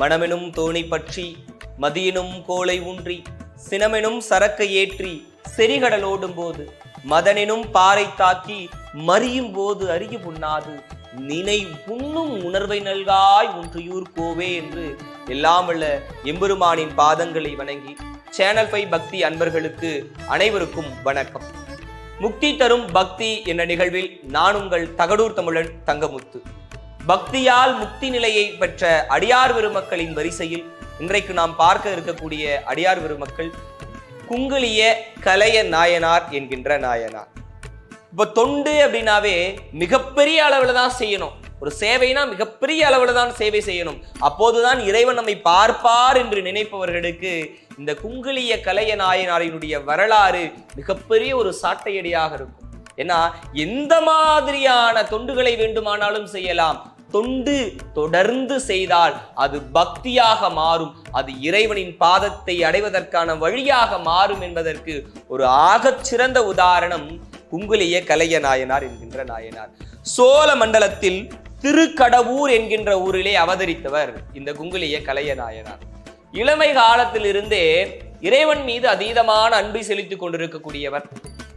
மனமெனும் தோணி பற்றி மதியினும் கோலை ஊன்றி சினமெனும் சரக்கை ஏற்றி செறிகடலோடும் போது மதனினும் பாறை தாக்கி மறியும் போது அறிய புண்ணாது நினை புண்ணும் உணர்வை நல்காய் ஒன்றியூர் கோவே என்று எல்லாம் எம்பெருமானின் பாதங்களை வணங்கி சேனல் ஃபைவ் பக்தி அன்பர்களுக்கு அனைவருக்கும் வணக்கம். முக்தி தரும் பக்தி என்ற நிகழ்வில் நான் உங்கள் தகடூர் தமிழன் தங்கமுத்து. பக்தியால் முக்தி நிலையை பெற்ற அடியார் பெருமக்களின் வரிசையில் இன்றைக்கு நாம் பார்க்க இருக்கக்கூடிய அடியார் பெருமக்கள் குங்குளிய கலைய நாயனார் என்கின்ற நாயனார். இப்போ தொண்டு அப்படின்னாவே மிகப்பெரிய அளவுல தான் செய்யணும். ஒரு சேவைனா மிகப்பெரிய அளவுல தான் சேவை செய்யணும். அப்போதுதான் இறைவன் நம்மை பார்ப்பார் என்று நினைப்பவர்களுக்கு இந்த குங்குளிய கலைய நாயனாரினுடைய வரலாறு மிகப்பெரிய ஒரு சாட்டையடியாக இருக்கும். ஏன்னா எந்த மாதிரியான தொண்டுகளை வேண்டுமானாலும் செய்யலாம். தொண்டு தொடர்ந்து செய்தால் அது பக்தியாக மாறும். அது இறைவனின் பாதத்தை அடைவதற்கான வழியாக மாறும் என்பதற்கு ஒரு ஆகச் சிறந்த உதாரணம் குங்குலிய கலைய நாயனார் என்கின்ற நாயனார். சோழ மண்டலத்தில் திருக்கடவூர் என்கின்ற ஊரிலே அவதரித்தவர் இந்த குங்குலிய கலைய நாயனார். இளமை காலத்திலிருந்தே இறைவன் மீது அதீதமான அன்பை செலுத்திக் கொண்டிருக்கக்கூடியவர்.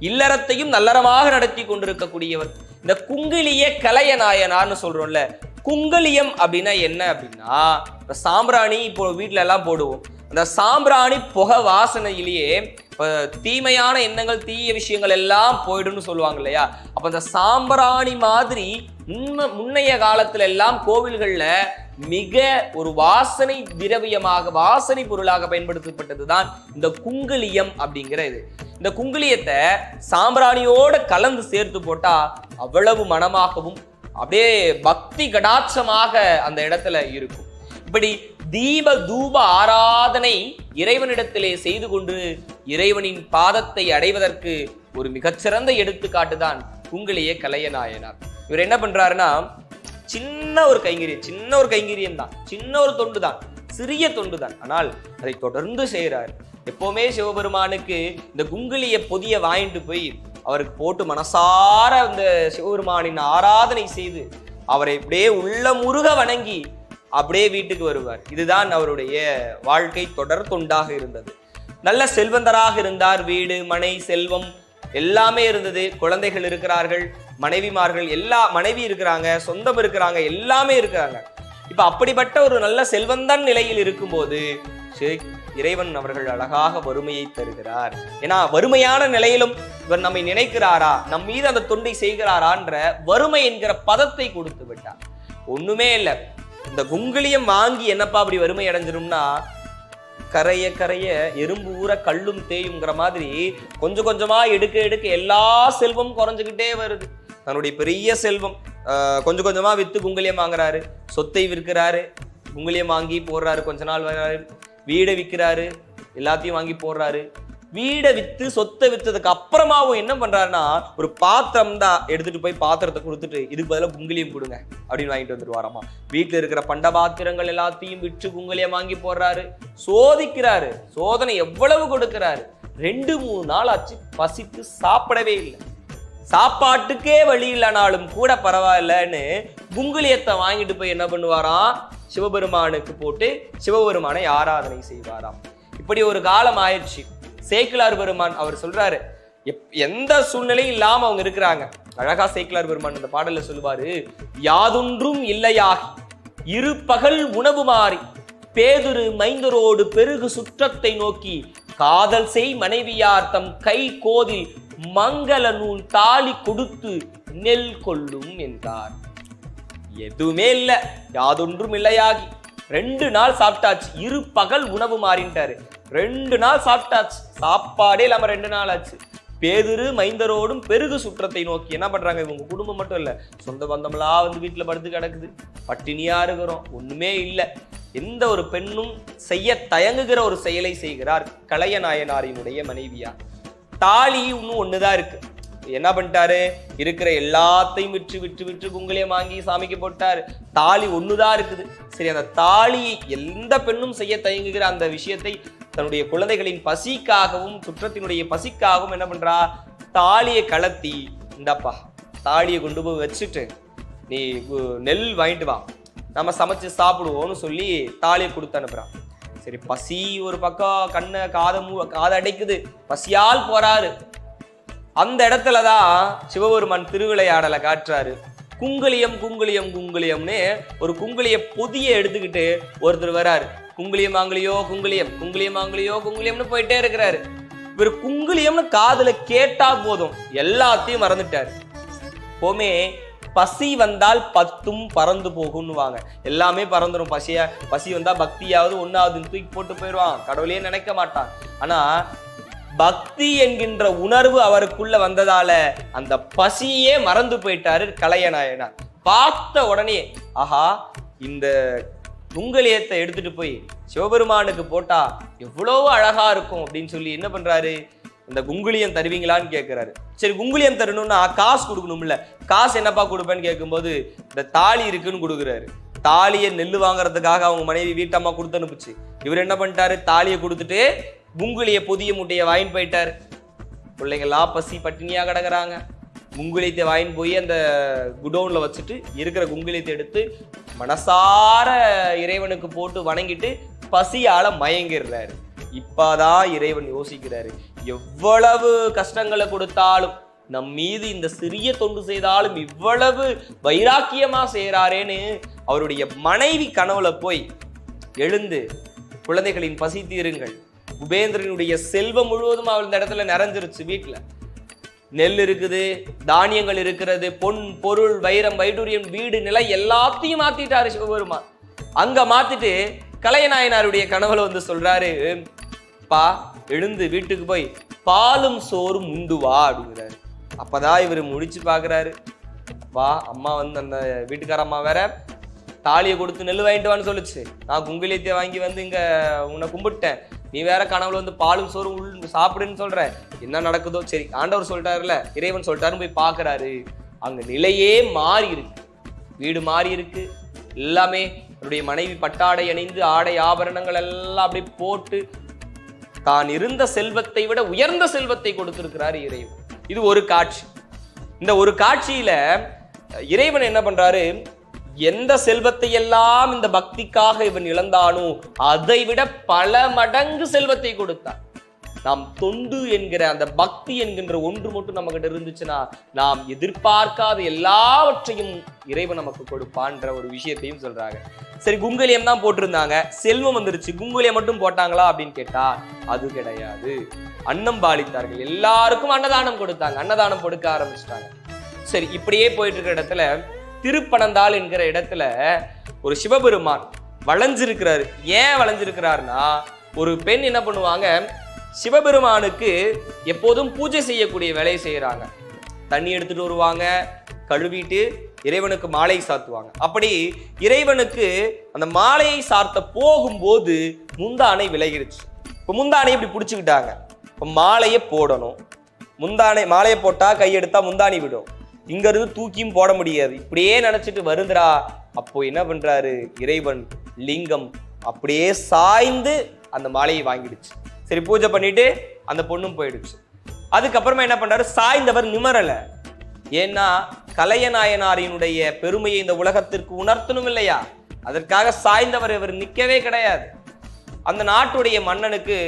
இல்லறத்தையும் நல்லறமாக நடத்தி கொண்டிருக்கக்கூடியவர். இந்த குங்கிலிய கலைய நாயனார்னு சொல்றோம்ல குங்கலியம் அப்படின்னா என்ன அப்படின்னா இந்த சாம்பிராணி இப்போ வீட்ல எல்லாம் போடுவோம். அந்த சாம்பிராணி புகை வாசனையிலேயே தீமையான எண்ணங்கள் தீய விஷயங்கள் எல்லாம் போயிடும்னு சொல்லுவாங்க இல்லையா? அப்ப அந்த சாம்பிராணி மாதிரி முன்ன முன்னைய காலத்துல எல்லாம் கோவில்கள்ல மிக ஒரு வாசனை திரவியமாக வாசனை பொருளாக பயன்படுத்தப்பட்டதுதான் இந்த குங்குலியம் அப்படிங்கிற இது. இந்த குங்குலியத்தை சாம்பிராணியோட கலந்து சேர்த்து போட்டா அவ்வளவு மனமாகவும் அப்படியே பக்தி கடாட்சமாக அந்த இடத்துல இருக்கும். இப்படி தீப தூப ஆராதனை இறைவனிடத்திலே செய்து கொண்டு இறைவனின் பாதத்தை அடைவதற்கு ஒரு மிகச்சிறந்த எடுத்துக்காட்டு தான் குங்குளிய கலையநாயனார் இவர் என்ன பண்றாருன்னா சின்ன ஒரு கைங்கரியம் சின்ன ஒரு கைங்கரியம் தான். சின்ன ஒரு தொண்டு தான். சிறிய தொண்டு தான். ஆனால் அதை தொடர்ந்து செய்கிறார் எப்போவுமே சிவபெருமானுக்கு இந்த குங்குலிய பொதிய வாங்கிட்டு போய் அவருக்கு போட்டு மனசார அந்த சிவபெருமானின் ஆராதனை செய்து அவரை அப்படியே உள்ள முருக வணங்கி அப்படியே வீட்டுக்கு வருவார். இதுதான் அவருடைய வாழ்க்கை தொடர் தொண்டாக இருந்தது. நல்ல செல்வந்தராக இருந்தார் வீடு மனை செல்வம் எல்லாமே இருந்தது. குழந்தைகள் இருக்கிறார்கள் மனைவிமார்கள் எல்லா மனைவி இருக்கிறாங்க சொந்தம் இருக்கிறாங்க எல்லாமே இருக்கிறாங்க. இப்ப அப்படிப்பட்ட ஒரு நல்ல செல்வந்தன் நிலையில் இருக்கும்போது இறைவன் அவர்கள் அழகாக வறுமையை தருகிறார். ஏன்னா வறுமையான நிலையிலும் இவர் நம்மை நினைக்கிறாரா? நம் மீது அந்த தொண்டை செய்கிறாரான்ற வறுமை என்கிற பதத்தை கொடுத்து விட்டார். ஒண்ணுமே இல்லை. இந்த குங்குளியம் வாங்கி என்னப்பா அப்படி வறுமை அடைஞ்சிரும்னா கரைய கரைய எறும்பு ஊற கல்லும் தேயுங்கிற மாதிரி கொஞ்சம் கொஞ்சமா எடுக்க எடுக்க எல்லா செல்வமும் குறைஞ்சுக்கிட்டே வருது. தன்னுடைய பெரிய செல்வம் கொஞ்சம் கொஞ்சமா வித்து குங்குலியம் வாங்குறாரு. சொத்தை விற்கிறாரு குங்குலியம் வாங்கி போடுறாரு கொஞ்ச நாள் வர்றாரு வீடை விற்கிறாரு எல்லாத்தையும் வாங்கி போடுறாரு. வீடை வித்து சொத்தை வித்ததுக்கு அப்புறமாவும் என்ன பண்றாருன்னா ஒரு பாத்திரம் தான் எடுத்துட்டு போய் பாத்திரத்தை கொடுத்துட்டு இதுக்கு பதிலாக குங்குளியம் கொடுங்க அப்படின்னு வாங்கிட்டு வந்துருவாராமா. வீட்டில் இருக்கிற பண்ட பாத்திரங்கள் எல்லாத்தையும் விற்று குங்குளியம் வாங்கி போடுறாரு. சோதிக்கிறாரு. சோதனை எவ்வளவு கொடுக்கிறாரு? ரெண்டு மூணு நாள் ஆச்சு பசித்து சாப்பிடவே இல்லை. சாப்பாட்டுக்கே வழி இல்லைனாலும் கூட பரவாயில்லன்னு குங்குலியத்தை வாங்கிட்டு போய் என்ன பண்ணுவாராம்? சிவபெருமானுக்கு போட்டு சிவபெருமானை ஆராதனை செய்வாராம். இப்படி ஒரு காலம் ஆயிடுச்சு. சேக்கிலார் பெருமான் அவர் சொல்றாரு எப்- எந்த சூழ்நிலையும் இல்லாம அவங்க இருக்கிறாங்க. அழகா சேக்கிலார் பெருமான் இந்த பாடல்ல சொல்லுவாரு யாதொன்றும் இல்லையாகி இரு பகல் உணவு மாறி பேதுரு மைந்தரோடு பெருகு சுற்றத்தை நோக்கி காதல் செய் மனைவியார் தம் கை கோதில் மங்கள நூல் தாலி கொடுத்து நெல் கொள்ளும் என்றார். எதுவுமே இல்ல யாதொன்றும் இல்லையாகி ரெண்டு நாள் சாப்பிட்டாச்சு இரு பகல் உணவு மாறின்ட்டாரு. ரெண்டு நாள் சாப்பிட்டாச்சு. சாப்பாடே இல்லாம ரெண்டு நாள் ஆச்சு. பேதுரு மைந்தரோடும் பெருகு சுற்றத்தை நோக்கி என்ன பண்றாங்க? இவங்க குடும்பம் மட்டும் இல்ல சொந்த பந்தமெல்லாம் வந்து வீட்டுல படுத்து கிடக்குது. பட்டினியா இருக்கிறோம் ஒண்ணுமே இல்லை. எந்த ஒரு பெண்ணும் செய்ய தயங்குகிற ஒரு செயலை செய்கிறார் கலைய நாயனாரினுடைய மனைவியா? தாலி இன்னும் ஒண்ணுதான் இருக்கு. என்ன பண்ணிட்டாரு? இருக்கிற எல்லாத்தையும் விற்று விற்று விற்று குங்குளியம் வாங்கி சாமிக்கு போட்டாரு. தாலி ஒண்ணுதான் இருக்குது. சரி அந்த தாலியை எந்த பெண்ணும் செய்ய தயங்குகிற அந்த விஷயத்தை தன்னுடைய குழந்தைகளின் பசிக்காகவும் குற்றத்தினுடைய பசிக்காகவும் என்ன பண்றா? தாலியை கலத்தி இந்தாப்பா தாலியை கொண்டு போய் வச்சுட்டு நீ நெல் வாங்கிட்டு வா. நம்ம சமைச்சு சாப்பிடுவோம்னு சொல்லி தாலியை கொடுத்து அனுப்புறான் சரி பசி ஒரு பக்கம் கண்ணை காதை மூ காதை அடைக்குது. பசியால் போறாரு. அந்த இடத்துல தான் சிவபெருமான் திருவிளையாடலை காட்டுறாரு. குங்குளியம் குங்குளியம் குங்குளியம்னு ஒரு குங்குளிய பொதிய எடுத்துக்கிட்டு ஒருத்தர் வராரு. குங்குளியம் ஆங்கலியோ குங்குளியம் குங்குளியம் ஆங்கலியோ குங்குளியம்னு போயிட்டே இருக்கிறாரு. இவர் குங்குளியம்னு காதுல கேட்டா போதும். எல்லாத்தையும் மறந்துட்டாரு. எப்போவுமே பசி வந்தால் பத்தும் பறந்து போகும்னுவாங்க எல்லாமே பறந்துடும் பசியா பசி வந்தா பக்தியாவது ஒன்னாவதுன்னு தூக்கி போட்டு போயிடுவான். கடவுளையே நினைக்க மாட்டான். ஆனா பக்தி என்கின்ற உணர்வு அவருக்குள்ள வந்ததால அந்த பசியே மறந்து போயிட்டாரு கலையநாயனார். பார்த்த உடனே ஆஹா இந்த குங்கலியத்தை எடுத்துட்டு போய் சிவபெருமானுக்கு போட்டா எவ்வளவு அழகா இருக்கும் அப்படின்னு சொல்லி என்ன பண்றாரு? இந்த குங்குலியம் தருவீங்களான்னு கேட்கிறாரு சரி குங்குலியம் தரணும்னா காசு கொடுக்கணும்ல. காசு என்னப்பா கொடுப்பேன்னு கேட்கும்போது இந்த தாலி இருக்குன்னு கொடுக்குறாரு. தாலியை நெல் வாங்குறதுக்காக அவங்க மனைவி வீட்டம்மா கொடுத்து அனுப்புச்சு. இவர் என்ன பண்ணிட்டாரு? தாலியை கொடுத்துட்டு முங்குலிய புதிய முட்டையை வாயின் போயிட்டார். பிள்ளைங்களாம் பசி பட்டினியாக கிடக்குறாங்க. குங்குலியத்தை வாயின் போய் அந்த குடோனில் வச்சுட்டு இருக்கிற குங்குலியத்தை எடுத்து மனசார இறைவனுக்கு போட்டு வணங்கிட்டு பசியால் மயங்கிடுறாரு. இப்பதான் இறைவன் யோசிக்கிறாரு. எவ்வளவு கஷ்டங்களை கொடுத்தாலும் நம் மீது இந்த சிறிய தொண்டு செய்தாலும் இவ்வளவு வைராக்கியமா செய்கிறாரேன்னு அவருடைய மனைவி கனவுல போய் எழுந்து குழந்தைகளின் பசி தீருங்கள். உபேந்திரனுடைய செல்வம் முழுவதும் அவர் இந்த இடத்துல நிறைஞ்சிருச்சு வீட்டில் நெல் இருக்குது தானியங்கள் இருக்கிறது பொன் பொருள் வைரம் வைடூரியம் வீடு நிலை எல்லாத்தையும் மாத்திட்டாரு சிவபெருமா அங்க மாத்திட்டு கலையநாயனாருடைய கனவுல வந்து சொல்றாரு பா எழுந்து வீட்டுக்கு போய் பாலும் சோறும் உண்டு வா அப்படிங்கிறாரு. அப்பதான் இவர் முடிச்சு பாக்குறாரு. வா அம்மா வந்து அந்த வீட்டுக்கார அம்மா வேற தாலியை கொடுத்து நெல் வாங்கிட்டு வான்னு சொல்லுச்சு. நான் குங்குலியத்தை வாங்கி வந்து இங்க உன்னை கும்பிட்டேன். நீ வேற கனவுல வந்து பாலும் சோறும் உள் சாப்பிடுன்னு சொல்ற. என்ன நடக்குதோ? சரி ஆண்டவர் சொல்லிட்டாருல இறைவன் சொல்லிட்டாருன்னு போய் பார்க்குறாரு. அங்க நிலையே மாறி இருக்கு. வீடு மாறி இருக்கு. எல்லாமே அவருடைய மனைவி பட்டாடை அணிந்து ஆடை ஆபரணங்கள் எல்லாம் அப்படி போட்டு தான் இருந்த செல்வத்தை விட உயர்ந்த செல்வத்தை கொடுத்திருக்கிறார் இறைவன். இது ஒரு காட்சி. இந்த ஒரு காட்சியில இறைவன் என்ன பண்றாரு? எந்த செல்வத்தை எல்லாம் இந்த பக்திக்காக இவன் இழந்தானோ அதை விட பல மடங்கு செல்வத்தை கொடுத்தான். நாம் தொண்டு என்கிற அந்த பக்தி என்கின்ற ஒன்று மட்டும் நம்ம கிட்ட இருந்துச்சுன்னா நாம் எதிர்பார்க்காத எல்லாவற்றையும் இறைவன் நமக்கு கொடுப்பான்ற ஒரு விஷயத்தையும் சொல்றாங்க. சரி குங்குலியம் தான் போட்டிருந்தாங்க. செல்வம் வந்துருச்சு. குங்குலியம் மட்டும் போட்டாங்களா அப்படின்னு கேட்டா அது கிடையாது. அன்னம் பாலித்தார்கள். எல்லாருக்கும் அன்னதானம் கொடுத்தாங்க. அன்னதானம் கொடுக்க ஆரம்பிச்சிட்டாங்க. சரி இப்படியே போயிட்டு இருக்கிற இடத்துல திருப்பனந்தாள் என்கிற இடத்துல ஒரு சிவபெருமான் வளைஞ்சிருக்கிறாரு. ஏன் வளைஞ்சிருக்கிறாருன்னா ஒரு பெண் என்ன பண்ணுவாங்க சிவபெருமானுக்கு எப்போதும் பூஜை செய்யக்கூடிய வேலையை செய்கிறாங்க தண்ணி எடுத்துட்டு வருவாங்க கழுவிட்டு இறைவனுக்கு மாலை சாத்துவாங்க. அப்படி இறைவனுக்கு அந்த மாலையை சார்த்த போகும்போது முந்தானை விலகிடுச்சு இப்போ முந்தானை இப்படி பிடிச்சிக்கிட்டாங்க. இப்போ மாலையை போடணும். முந்தானை மாலையை போட்டால் கையெடுத்தா முந்தானி விடும். இங்கேருந்து தூக்கியும் போட முடியாது. இப்படியே நினச்சிட்டு வருந்துடா அப்போ என்ன பண்ணுறாரு இறைவன் லிங்கம் அப்படியே சாய்ந்து அந்த மாலையை வாங்கிடுச்சு. சரி பூஜை பண்ணிட்டு அந்த பொண்ணும் போயிடுச்சு. அதுக்கப்புறமா என்ன பண்றாரு? சாய்ந்தவர் நிமரல ஏன்னா கலையநாயனாரினுடைய பெருமையை இந்த உலகத்திற்கு உணர்த்தணும் இல்லையா? அதற்காக சாய்ந்தவர் இவர் நிற்கவே கிடையாது. அந்த நாட்டுடைய மன்னனுக்கு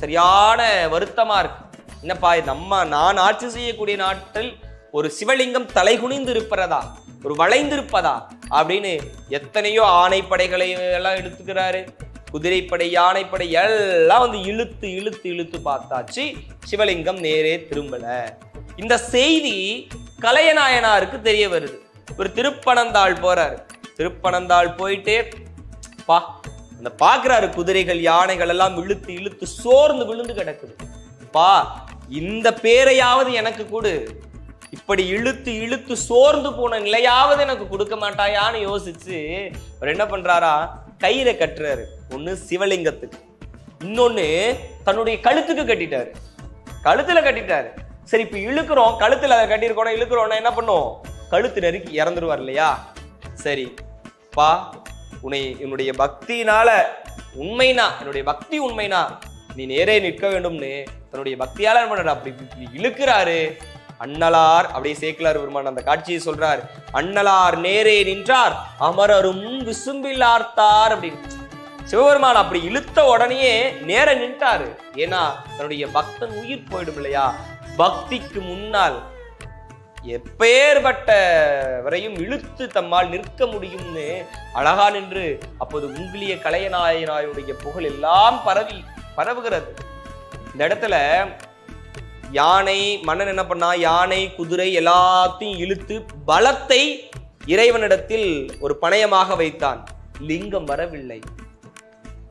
சரியான வருத்தமா இருக்கு. என்னப்பா இது நம்ம நான் ஆட்சி செய்யக்கூடிய நாட்டில் ஒரு சிவலிங்கம் தலைகுனிந்து இருப்பதா ஒரு வளைந்திருப்பதா? அப்படின்னு எத்தனையோ ஆணைப்படைகளை எல்லாம் எடுத்துக்கிறாரு. குதிரைப்படை யானைப்படை எல்லாம் வந்து இழுத்து இழுத்து இழுத்து பார்த்தாச்சு. சிவலிங்கம் நேரே திரும்பல. இந்த செய்தி கலையநாயனாருக்கு தெரிய வருது. ஒரு திருப்பனந்தாள் போறாரு. திருப்பனந்தாள் போயிட்டே பா அந்த பாக்குறாரு குதிரைகள் யானைகள் எல்லாம் இழுத்து இழுத்து சோர்ந்து விழுந்து கிடக்குது. பா இந்த பேரையாவது எனக்கு கொடு. இப்படி இழுத்து இழுத்து சோர்ந்து போன நிலையாவது எனக்கு கொடுக்க மாட்டாயான்னு யோசிச்சு அவர் என்ன பண்றாரா? கயிறை கட்டுறாரு. ஒண்ணு சிவலிங்கத்துக்கு. இன்னொன்னு தன்னுடைய கழுத்துக்கு கட்டிட்டாரு. கழுத்துல கட்டிட்டாரு. சரி இப்ப இழுக்கிறோம். கழுத்துல அதை கட்டியிருக்கோம். இழுக்கிறோம்னா என்ன பண்ணும்? கழுத்து நெருக்கி இறந்துருவார் இல்லையா? சரி பா உன்னை என்னுடைய பக்தியினால உண்மைனா என்னுடைய பக்தி உண்மைனா நீ நேரே நிற்க வேண்டும்னு தன்னுடைய பக்தியால என்ன பண்றாரு? அப்படி இழுக்கிறாரு. அண்ணலார் அப்படியே சேக்கிலார் பெருமான் அந்த காட்சியை சொல்றார். அண்ணலார் நேரே நின்றார். அமரரும் விசும்பிலார்த்தார் அப்படின்னு. சிவபெருமான் அப்படி இழுத்த உடனேயே நேர நின்றாரு ஏன்னா தன்னுடைய பக்தன் உயிர் போயிடும் இல்லையா? பக்திக்கு முன்னால் எப்பேற்பட்டவரையும் இழுத்து தம்மால் நிற்க முடியும்னு அழகா நின்று அப்போது உங்கிலிய கலையநாயனாயுடைய புகழ் எல்லாம் பரவி பரவுகிறது. இந்த இடத்துல யானை மன்னன் என்ன பண்ணா யானை குதிரை எல்லாத்தையும் இழுத்து பலத்தை இறைவனிடத்தில் ஒரு பணயமாக வைத்தான். லிங்கம் வரவில்லை.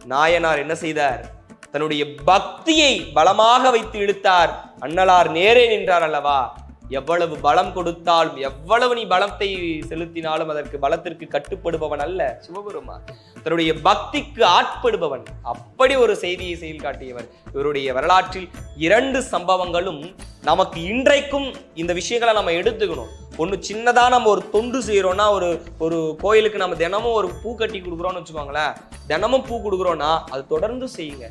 நாயனார் என்ன செய்தார்? தன்னுடைய பக்தியை பலமாக வைத்து இழுத்தார். அண்ணலார் நேரே நின்றார் அல்லவா? எவ்வளவு பலம் கொடுத்தாலும் எவ்வளவு நீ பலத்தை செலுத்தினாலும் அதற்கு பலத்திற்கு கட்டுப்படுபவன் அல்ல சிவபெருமான். தன்னுடைய பக்திக்கு ஆட்படுபவன். அப்படி ஒரு செய்தியை செயல் காட்டியவர். இவருடைய வரலாற்றில் இரண்டு சம்பவங்களும் நமக்கு இன்றைக்கும் இந்த விஷயங்களை நம்ம எடுத்துக்கணும். ஒன்று சின்னதாக நம்ம ஒரு தொண்டு செய்கிறோன்னா ஒரு ஒரு கோயிலுக்கு நம்ம தினமும் ஒரு பூ கட்டி கொடுக்குறோன்னு வச்சுக்கோங்களேன். தினமும் பூ கொடுக்குறோன்னா அது தொடர்ந்து செய்யுங்க.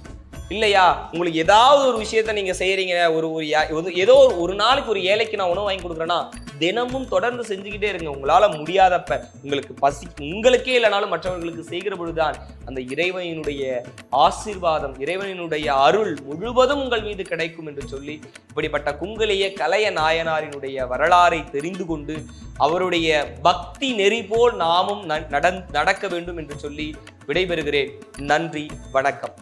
இல்லையா? உங்களுக்கு ஏதாவது ஒரு விஷயத்த நீங்க செய்யறீங்க ஒரு ஒரு ஏதோ ஒரு- ஒரு நாளைக்கு ஒரு ஏழைக்கு நான் உணவு வாங்கி கொடுக்குறேன்னா தினமும் தொடர்ந்து செஞ்சுக்கிட்டே இருங்க. உங்களால முடியாதப்ப உங்களுக்கு பசி உங்களுக்கே இல்லைனாலும் மற்றவர்களுக்கு செய்கிற பொழுதுதான் அந்த இறைவனினுடைய ஆசீர்வாதம் இறைவனினுடைய அருள் முழுவதும் உங்கள் மீது கிடைக்கும் என்று சொல்லி இப்படிப்பட்ட குங்கலிய கலைய நாயனாரினுடைய வரலாறை தெரிந்து கொண்டு அவருடைய பக்தி நெறி போல் நாமும் ந- நடந்- நடக்க வேண்டும் என்று சொல்லி விடைபெறுகிறேன். நன்றி வணக்கம்.